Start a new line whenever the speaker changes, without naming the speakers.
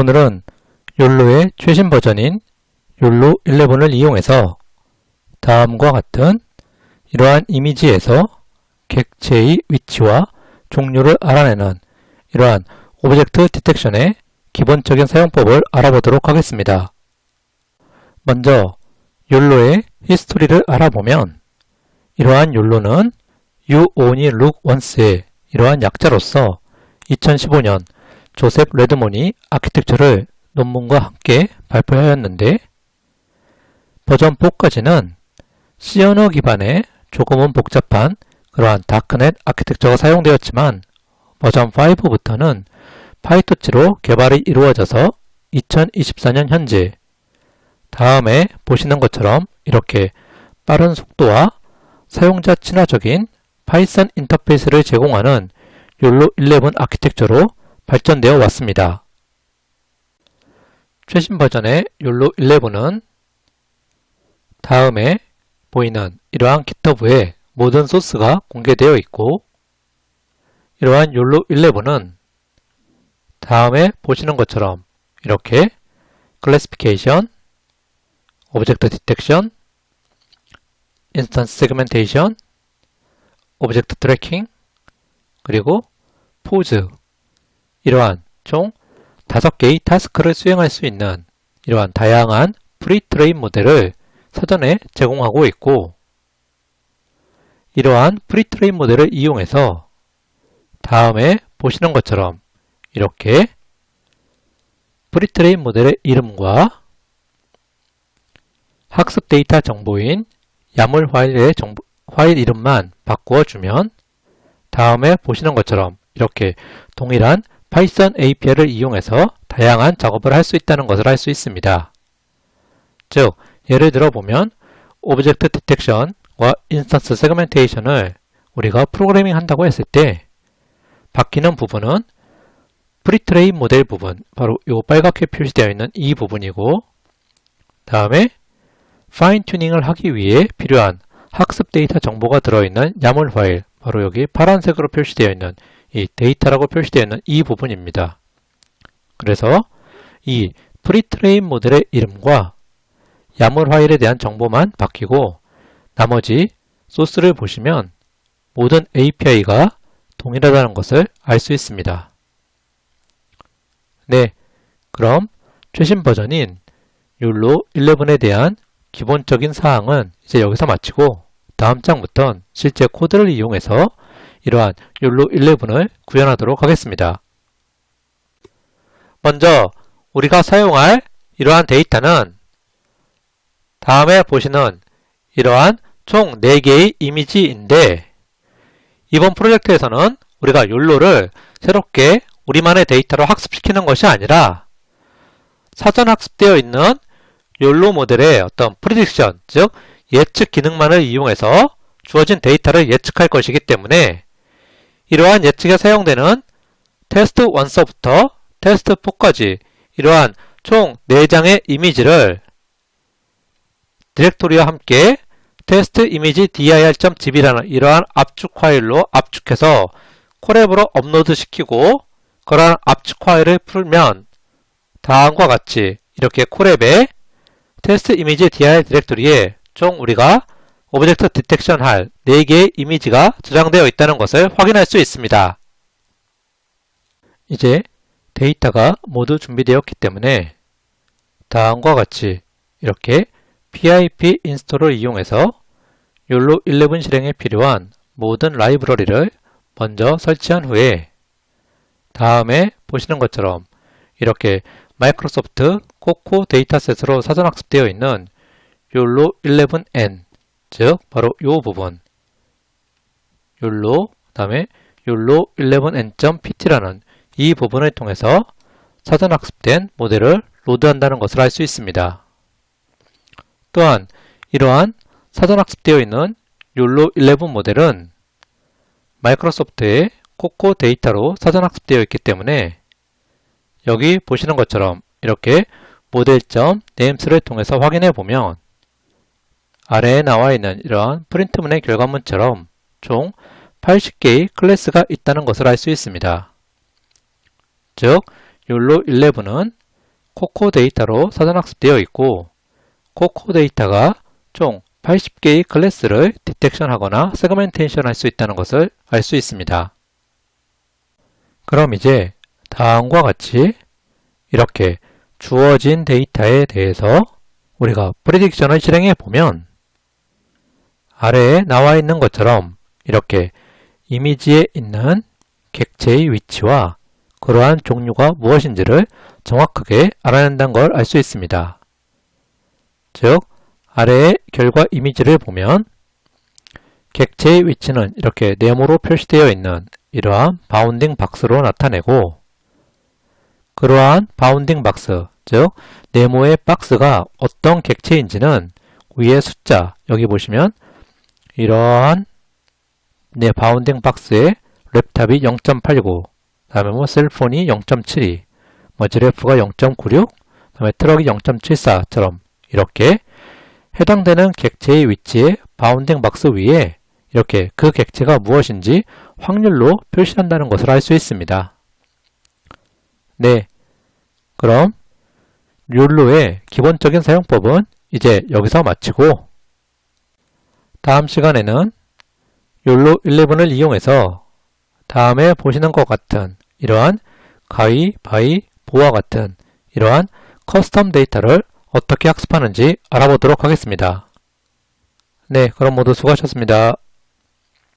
오늘은 욜로의 최신 버전인 욜로 11을 이용해서 다음과 같은 이러한 이미지에서 객체의 위치와 종류를 알아내는 이러한 오브젝트 디텍션의 기본적인 사용법을 알아보도록 하겠습니다. 먼저 욜로의 히스토리를 알아보면 이러한 욜로는 You Only Look Once의 이러한 약자로서 2015년 조셉 레드몬이 아키텍처를 논문과 함께 발표하였는데 버전 4까지는 C 언어 기반의 조금은 복잡한 그러한 다크넷 아키텍처가 사용되었지만 버전 5부터는 파이토치로 개발이 이루어져서 2024년 현재 다음에 보시는 것처럼 이렇게 빠른 속도와 사용자 친화적인 파이썬 인터페이스를 제공하는 욜로 11 아키텍처로 발전되어 왔습니다. 최신 버전의 욜로 11은 다음에 보이는 이러한 GitHub에 모든 소스가 공개되어 있고 이러한 욜로 11은 다음에 보시는 것처럼 이렇게 클래시피케이션, 오브젝트 디텍션, 인스턴스 세그멘테이션, 오브젝트 트래킹, 그리고 포즈 이러한 총 5개의 타스크를 수행할 수 있는 이러한 다양한 프리트레인 모델을 사전에 제공하고 있고 이러한 프리트레인 모델을 이용해서 다음에 보시는 것처럼 이렇게 프리트레인 모델의 이름과 학습 데이터 정보인 야물 파일의 정보, 파일 이름만 바꾸어 주면 다음에 보시는 것처럼 이렇게 동일한 파이썬 API를 이용해서 다양한 작업을 할 수 있다는 것을 알 수 있습니다. 즉, 예를 들어 보면 오브젝트 디텍션과 인스턴스 세그멘테이션을 우리가 프로그래밍 한다고 했을 때 바뀌는 부분은 프리트레인 모델 부분, 바로 이 빨갛게 표시되어 있는 이 부분이고 다음에 파인 튜닝을 하기 위해 필요한 학습 데이터 정보가 들어있는 야물 파일, 바로 여기 파란색으로 표시되어 있는 이 데이터라고 표시되어 있는 이 부분입니다. 그래서 이 프리트레인 모델의 이름과 야물 파일에 대한 정보만 바뀌고 나머지 소스를 보시면 모든 API가 동일하다는 것을 알 수 있습니다. 네, 그럼 최신 버전인 율로 11에 대한 기본적인 사항은 이제 여기서 마치고 다음 장부터 실제 코드를 이용해서 이러한 율로 11을 구현하도록 하겠습니다. 먼저 우리가 사용할 이러한 데이터는 다음에 보시는 이러한 총 4개의 이미지인데 이번 프로젝트에서는 우리가 율로를 새롭게 우리만의 데이터로 학습시키는 것이 아니라 사전 학습되어 있는 욜로 모델의 어떤 프리딕션, 즉 예측 기능만을 이용해서 주어진 데이터를 예측할 것이기 때문에 이러한 예측에 사용되는 테스트 1서부터 테스트 4까지 이러한 총 4장의 이미지를 디렉토리와 함께 테스트 이미지 dir.zb라는 이러한 압축 파일로 압축해서 콜앱으로 업로드 시키고 그러한 압축 파일을 풀면 다음과 같이 이렇게 콜앱에 테스트 이미지 dir 디렉토리에 총 우리가 오브젝트 디텍션 할 4개의 이미지가 저장되어 있다는 것을 확인할 수 있습니다. 이제 데이터가 모두 준비되었기 때문에 다음과 같이 이렇게 pip 인스톨을 이용해서 욜로 11 실행에 필요한 모든 라이브러리를 먼저 설치한 후에 다음에 보시는 것처럼 이렇게 마이크로소프트 코코 데이터셋으로 사전 학습되어 있는 욜로 11n 즉 바로 이 부분 욜로 그 다음에 욜로 11n.pt라는 이 부분을 통해서 사전 학습된 모델을 로드한다는 것을 알 수 있습니다. 또한 이러한 사전 학습되어 있는 욜로 11 모델은 마이크로소프트의 코코 데이터로 사전 학습되어 있기 때문에 여기 보시는 것처럼 이렇게 모델.names를 점 통해서 확인해 보면 아래에 나와 있는 이러한 프린트문의 결과물처럼 총 80개의 클래스가 있다는 것을 알 수 있습니다. 즉, 욜로 11은 코코 데이터로 사전학습되어 있고 코코 데이터가 총 80개의 클래스를 디텍션하거나 세그멘테이션 할 수 있다는 것을 알 수 있습니다. 그럼 이제 다음과 같이 이렇게 주어진 데이터에 대해서 우리가 프리딕션을 실행해 보면 아래에 나와 있는 것처럼 이렇게 이미지에 있는 객체의 위치와 그러한 종류가 무엇인지를 정확하게 알아낸다는 걸 알 수 있습니다. 즉, 아래의 결과 이미지를 보면 객체의 위치는 이렇게 네모로 표시되어 있는 이러한 바운딩 박스로 나타내고 그러한 바운딩 박스, 즉 네모의 박스가 어떤 객체인지는 위에 숫자, 여기 보시면 이러한 네, 바운딩 박스에 랩탑이 0.89, 다음에 뭐 셀폰이 0.72, 뭐 지레프가 0.96, 다음에 트럭이 0.74처럼 이렇게 해당되는 객체의 위치에 바운딩 박스 위에 이렇게 그 객체가 무엇인지 확률로 표시한다는 것을 알 수 있습니다. 네, 그럼 욜로의 기본적인 사용법은 이제 여기서 마치고 다음 시간에는 욜로 11을 이용해서 다음에 보시는 것 같은 이러한 가위, 바위, 보와 같은 이러한 커스텀 데이터를 어떻게 학습하는지 알아보도록 하겠습니다. 네, 그럼 모두 수고하셨습니다.